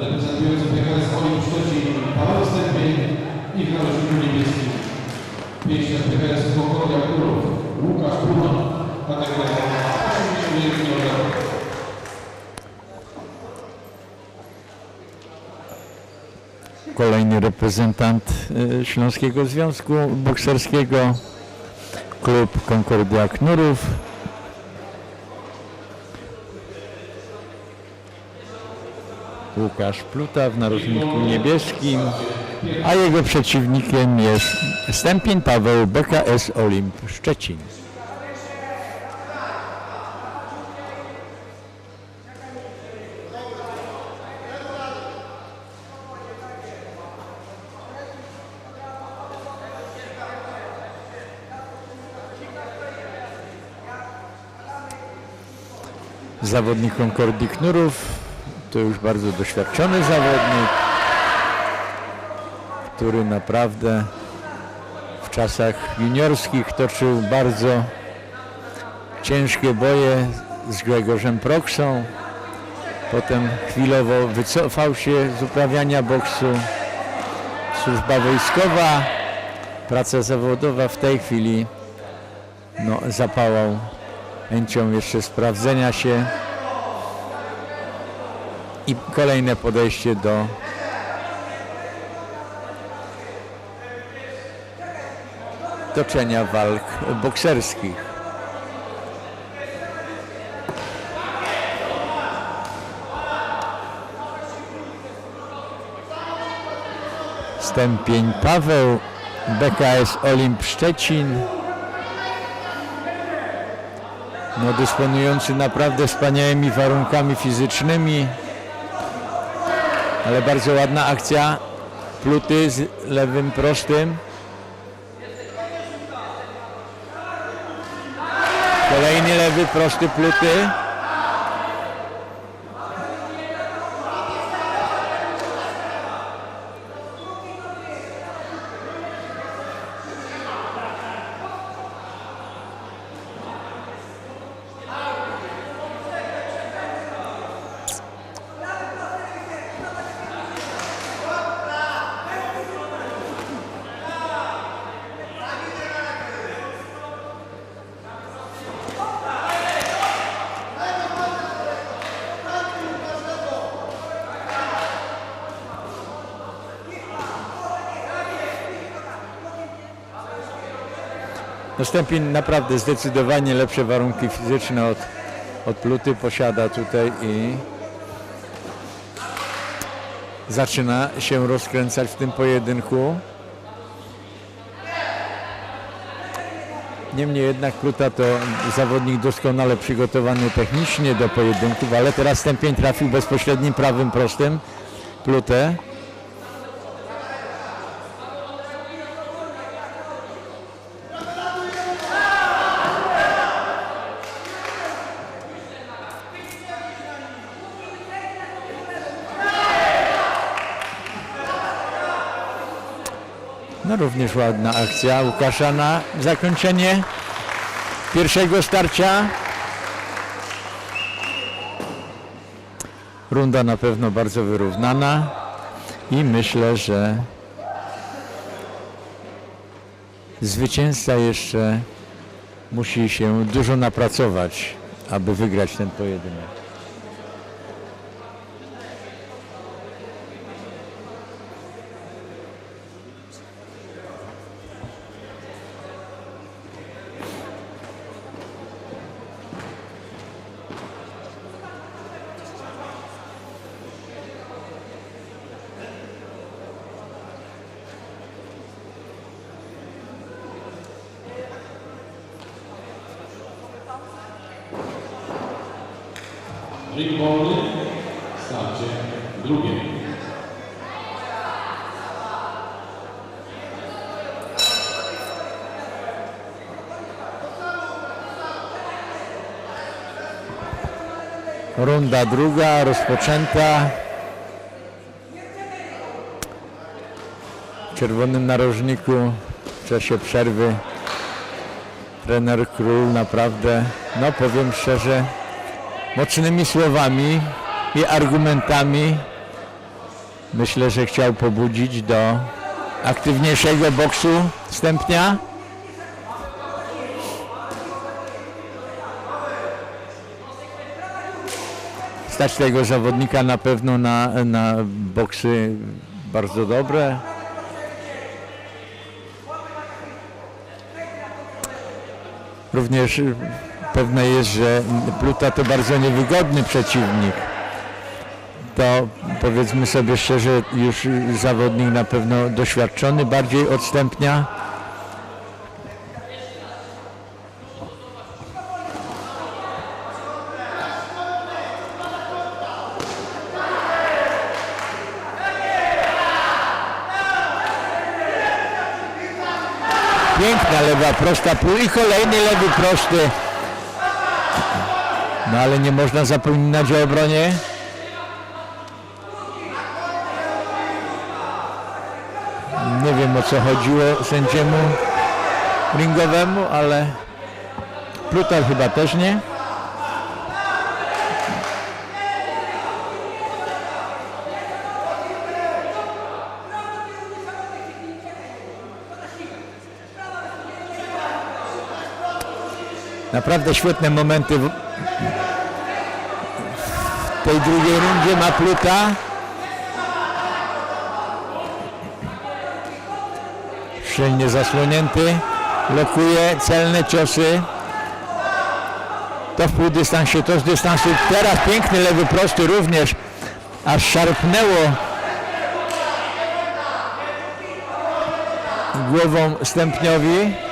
reprezentujący Paweł Stępień i Kurów Łukasz Puna, kategoria 81 kg. Kolejny reprezentant y, Śląskiego Związku Bokserskiego, klub Concordia Knurów. Łukasz Pluta w narożniku niebieskim, a jego przeciwnikiem jest Stępień Paweł BKS Olimp Szczecin. Zawodnik Concordii Knurów to już bardzo doświadczony zawodnik, który naprawdę w czasach juniorskich toczył bardzo ciężkie boje z Gregorzem Proksą. Potem chwilowo wycofał się z uprawiania boksu. Służba wojskowa, praca zawodowa w tej chwili no, zapałał chęcią jeszcze sprawdzenia się i kolejne podejście do toczenia walk bokserskich. Stępień Paweł, BKS Olimp Szczecin. No, dysponujący naprawdę wspaniałymi warunkami fizycznymi, ale bardzo ładna akcja pluty z lewym prostym. Kolejny lewy prosty pluty. Następnie naprawdę zdecydowanie lepsze warunki fizyczne od, od Pluty posiada tutaj i zaczyna się rozkręcać w tym pojedynku. Niemniej jednak Pluta to zawodnik doskonale przygotowany technicznie do pojedynków, ale teraz Stępień trafił bezpośrednim prawym prostym Plutę. No również ładna akcja Łukasza na zakończenie pierwszego starcia. Runda na pewno bardzo wyrównana i myślę, że zwycięzca jeszcze musi się dużo napracować, aby wygrać ten pojedynek. Ring wolny, starcie drugie. Runda druga rozpoczęta. W czerwonym narożniku w czasie przerwy trener Król naprawdę, no powiem szczerze, mocnymi słowami i argumentami myślę, że chciał pobudzić do aktywniejszego boksu Stępnia. Stać tego zawodnika na pewno na, na boksy bardzo dobre. Również pewne jest, że Pluta to bardzo niewygodny przeciwnik. To powiedzmy sobie szczerze, już zawodnik na pewno doświadczony bardziej odstępnia. Piękna lewa prosta i kolejny lewy prosty. No ale nie można zapominać o obronie. Nie wiem o co chodziło sędziemu ringowemu, ale Plutar chyba też nie. Naprawdę świetne momenty w tej drugiej rundzie ma Pluta. Szczelnie zasłonięty. Lokuje celne ciosy. To w półdystansie, to z dystansu. Teraz piękny lewy prosty również. Aż szarpnęło głową Stępniowi.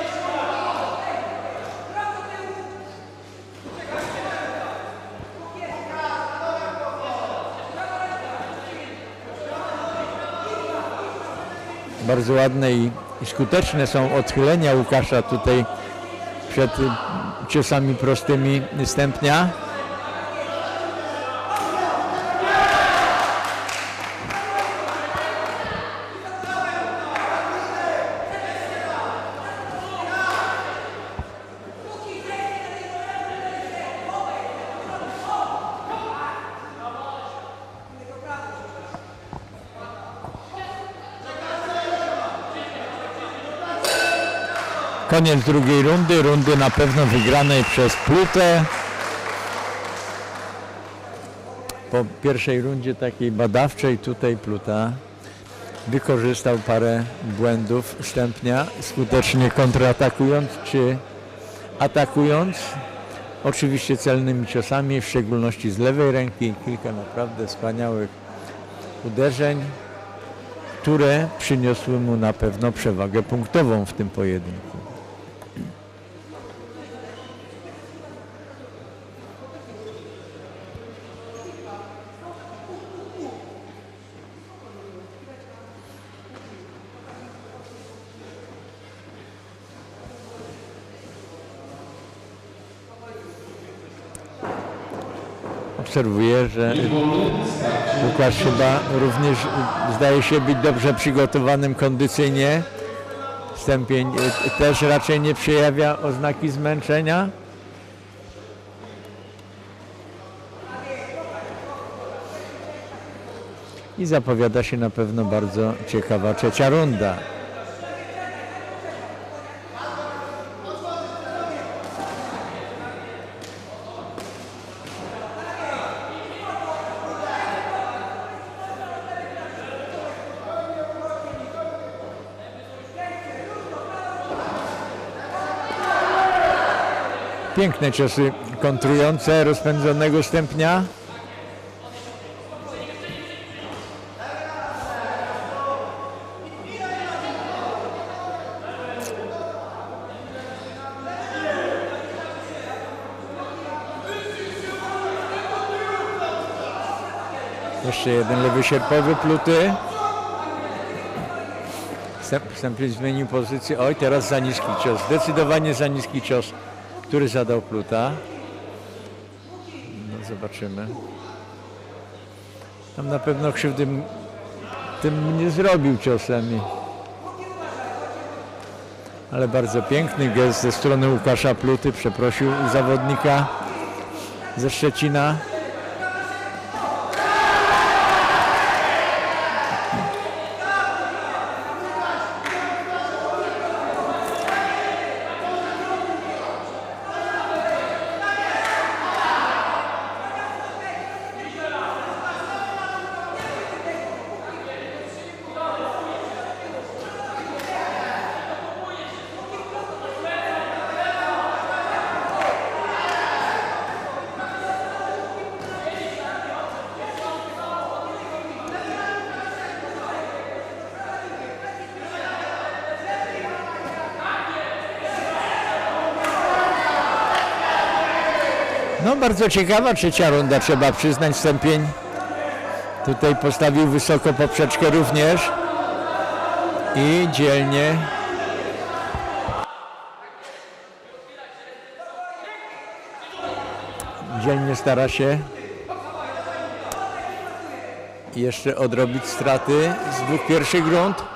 Bardzo ładne i, i skuteczne są odchylenia Łukasza tutaj przed ciosami prostymi Stępnia. Koniec drugiej rundy, rundy na pewno wygranej przez Plutę. Po pierwszej rundzie takiej badawczej tutaj Pluta wykorzystał parę błędów Stępnia, skutecznie kontratakując czy atakując. Oczywiście celnymi ciosami, w szczególności z lewej ręki, kilka naprawdę wspaniałych uderzeń, które przyniosły mu na pewno przewagę punktową w tym pojedynku. Obserwuję, że Łukasz chyba również zdaje się być dobrze przygotowanym kondycyjnie. Stępień y, też raczej nie przejawia oznaki zmęczenia. I zapowiada się na pewno bardzo ciekawa trzecia runda. Piękne ciosy kontrujące rozpędzonego stępnia. Jeszcze jeden lewy sierpowy pluty. Stęp- Stępień zmienił pozycję. Oj, teraz za niski cios. Zdecydowanie za niski cios, który zadał pluta. No, zobaczymy. Tam na pewno krzywdy tym nie zrobił ciosem. Ale bardzo piękny gest ze strony Łukasza Pluty. Przeprosił zawodnika ze Szczecina. Bardzo ciekawa trzecia runda, trzeba przyznać, Stępień tutaj postawił wysoko poprzeczkę również. I dzielnie. Dzielnie stara się jeszcze odrobić straty z dwóch pierwszych rund.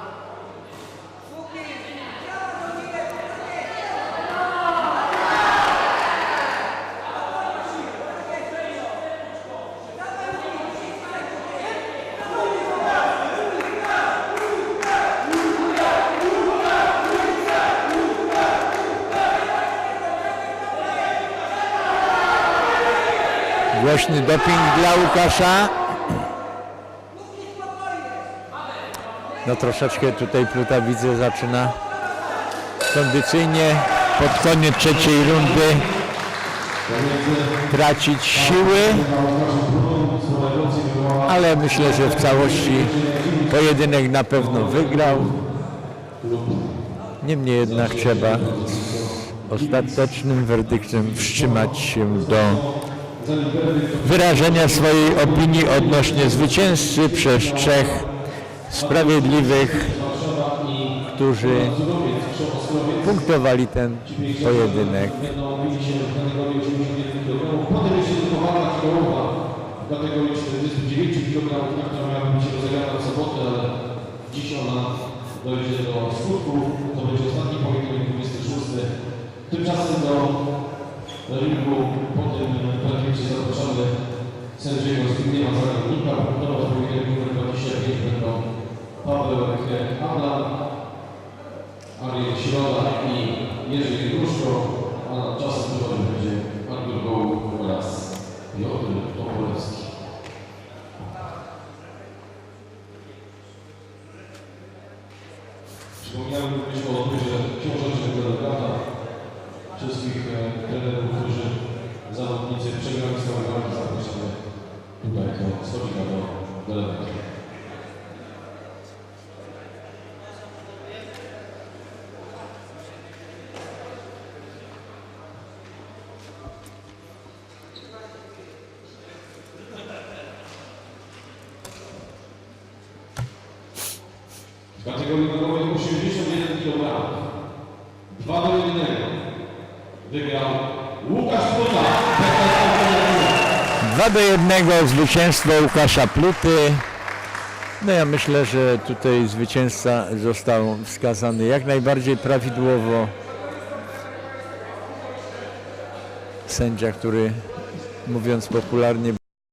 Głośny doping dla Łukasza. No troszeczkę tutaj Pluta widzę zaczyna kondycyjnie pod koniec trzeciej rundy tracić siły, ale myślę, że w całości pojedynek na pewno wygrał. Niemniej jednak trzeba ostatecznym werdyktem wstrzymać się do wyrażenia swojej opinii odnośnie zwycięzcy przez trzech sprawiedliwych, którzy punktowali ten pojedynek. Potem jeszcze tylko walka finałowa w kategorii 49 kg, która miała być sobotę, ale ona do. To będzie ostatni pojedynek 26. Tymczasem do ringu po zapraszamy sędziego Zbigniewa Zagadnika. Punktował pojedynek numer 25 będą Paweł Adam, Ariel Środa i Jerzy Gruszko, a czasem wychodzi będzie Artur Gołub oraz Piotr Toporewski. Kategorii wagowej 81 kg. 2 do 1. Wygrał Łukasz Puta. 2 do 1 zwycięstwo Łukasza Pluty. No ja myślę, że tutaj zwycięzca został wskazany jak najbardziej prawidłowo. Sędzia, który mówiąc popularnie